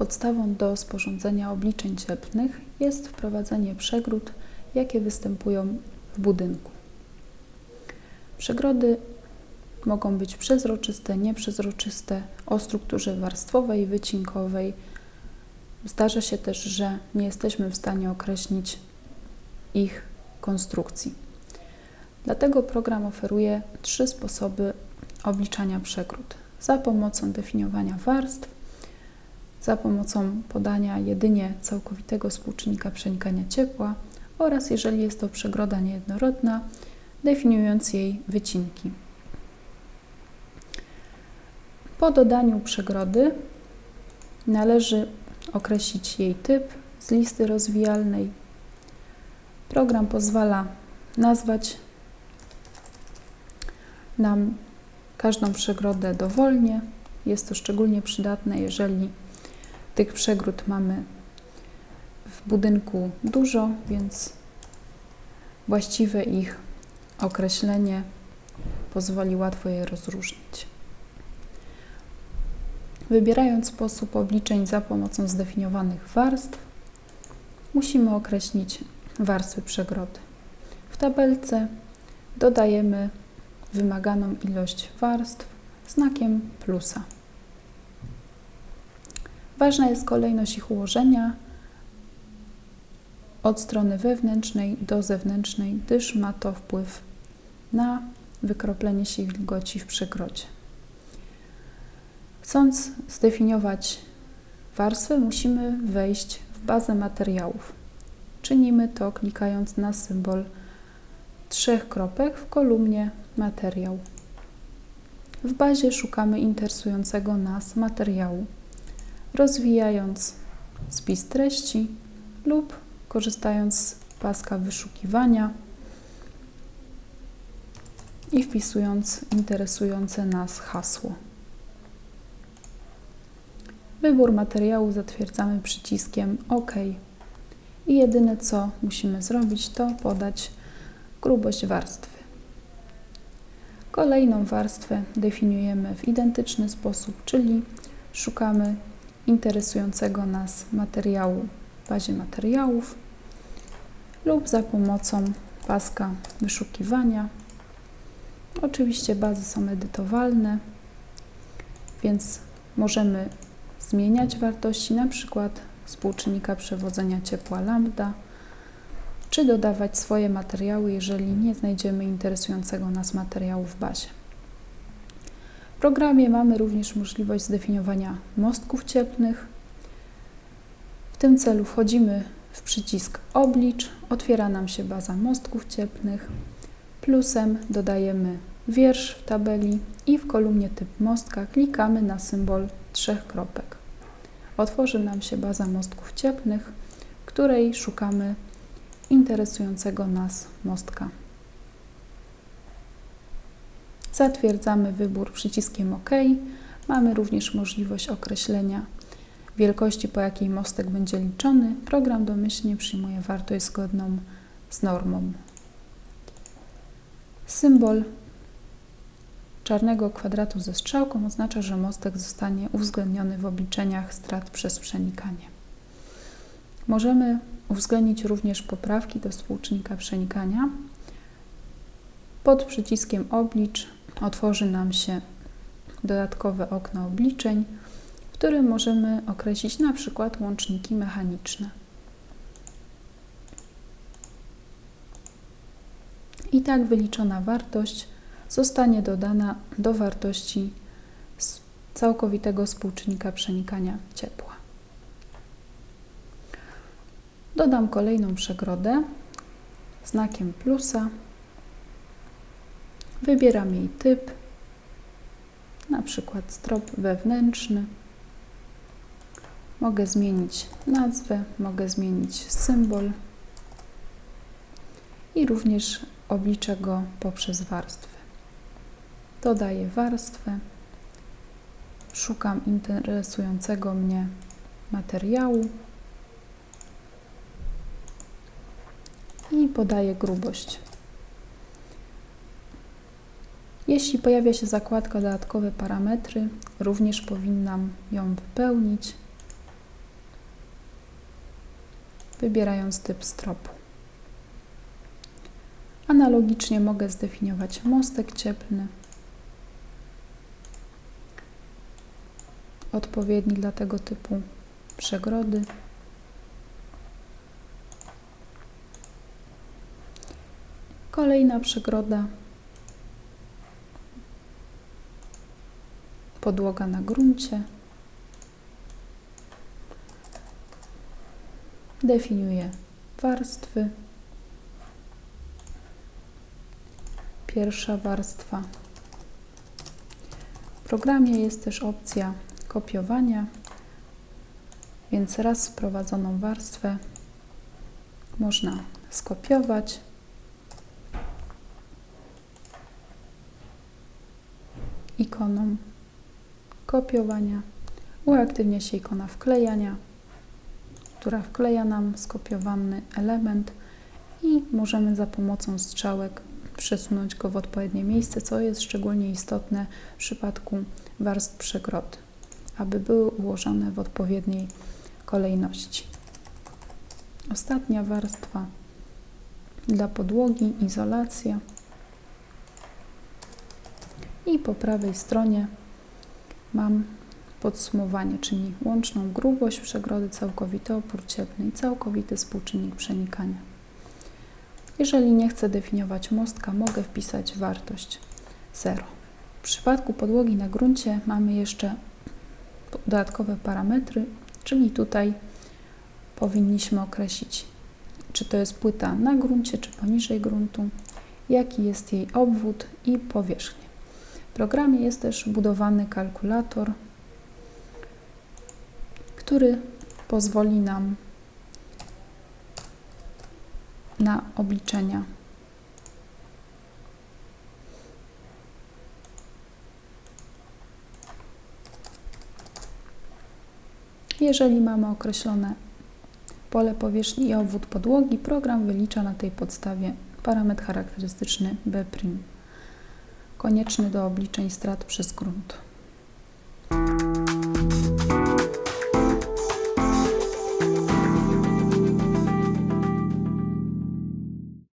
Podstawą do sporządzenia obliczeń cieplnych jest wprowadzenie przegród, jakie występują w budynku. Przegrody mogą być przezroczyste, nieprzezroczyste, o strukturze warstwowej, wycinkowej. Zdarza się też, że nie jesteśmy w stanie określić ich konstrukcji. Dlatego program oferuje trzy sposoby obliczania przegród. Za pomocą definiowania warstw, za pomocą podania jedynie całkowitego współczynnika przenikania ciepła oraz, jeżeli jest to przegroda niejednorodna, definiując jej wycinki. Po dodaniu przegrody należy określić jej typ z listy rozwijalnej. Program pozwala nazwać nam każdą przegrodę dowolnie. Jest to szczególnie przydatne, jeżeli tych przegród mamy w budynku dużo, więc właściwe ich określenie pozwoli łatwo je rozróżnić. Wybierając sposób obliczeń za pomocą zdefiniowanych warstw, musimy określić warstwy przegrody. W tabelce dodajemy wymaganą ilość warstw znakiem plusa. Ważna jest kolejność ich ułożenia od strony wewnętrznej do zewnętrznej, gdyż ma to wpływ na wykroplenie się wilgoci w przegrodzie. Chcąc zdefiniować warstwę, musimy wejść w bazę materiałów. Czynimy to klikając na symbol trzech kropek w kolumnie materiał. W bazie szukamy interesującego nas materiału, rozwijając spis treści lub korzystając z paska wyszukiwania i wpisując interesujące nas hasło. Wybór materiału zatwierdzamy przyciskiem OK. I jedyne co musimy zrobić to podać grubość warstwy. Kolejną warstwę definiujemy w identyczny sposób, czyli szukamy interesującego nas materiału w bazie materiałów lub za pomocą paska wyszukiwania. Oczywiście bazy są edytowalne, więc możemy zmieniać wartości, na przykład współczynnika przewodzenia ciepła lambda, czy dodawać swoje materiały, jeżeli nie znajdziemy interesującego nas materiału w bazie. Programie mamy również możliwość zdefiniowania mostków cieplnych. W tym celu wchodzimy w przycisk Oblicz, otwiera nam się baza mostków cieplnych. Plusem dodajemy wiersz w tabeli i w kolumnie typ mostka klikamy na symbol trzech kropek. Otworzy nam się baza mostków cieplnych, w której szukamy interesującego nas mostka. Zatwierdzamy wybór przyciskiem OK. Mamy również możliwość określenia wielkości, po jakiej mostek będzie liczony. Program domyślnie przyjmuje wartość zgodną z normą. Symbol czarnego kwadratu ze strzałką oznacza, że mostek zostanie uwzględniony w obliczeniach strat przez przenikanie. Możemy uwzględnić również poprawki do współczynnika przenikania. Pod przyciskiem Oblicz otworzy nam się dodatkowe okno obliczeń, w którym możemy określić na przykład łączniki mechaniczne. I tak wyliczona wartość zostanie dodana do wartości całkowitego współczynnika przenikania ciepła. Dodam kolejną przegrodę znakiem plusa. Wybieram jej typ, na przykład strop wewnętrzny. Mogę zmienić nazwę, mogę zmienić symbol i również obliczę go poprzez warstwę. Dodaję warstwę, szukam interesującego mnie materiału i podaję grubość. Jeśli pojawia się zakładka dodatkowe parametry, również powinnam ją wypełnić. wybierając typ stropu. Analogicznie mogę zdefiniować mostek cieplny, odpowiedni dla tego typu przegrody. Kolejna przegroda. Podłoga na gruncie. Definiuję warstwy. Pierwsza warstwa. W programie jest też opcja kopiowania, więc raz wprowadzoną warstwę można skopiować. ikoną kopiowania. Uaktywnia się ikona wklejania, która wkleja nam skopiowany element i możemy za pomocą strzałek przesunąć go w odpowiednie miejsce, co jest szczególnie istotne w przypadku warstw przegrody, aby były ułożone w odpowiedniej kolejności. Ostatnia warstwa dla podłogi, izolacja. I po prawej stronie mam podsumowanie, czyli łączną grubość przegrody, całkowity opór cieplny i całkowity współczynnik przenikania. Jeżeli nie chcę definiować mostka, mogę wpisać wartość 0. W przypadku podłogi na gruncie mamy jeszcze dodatkowe parametry, czyli tutaj powinniśmy określić, czy to jest płyta na gruncie, czy poniżej gruntu, jaki jest jej obwód i powierzchnia. Programie jest też budowany kalkulator, który pozwoli nam na obliczenia. Jeżeli mamy określone pole powierzchni i obwód podłogi, program wylicza na tej podstawie parametr charakterystyczny B', konieczny do obliczeń strat przez grunt.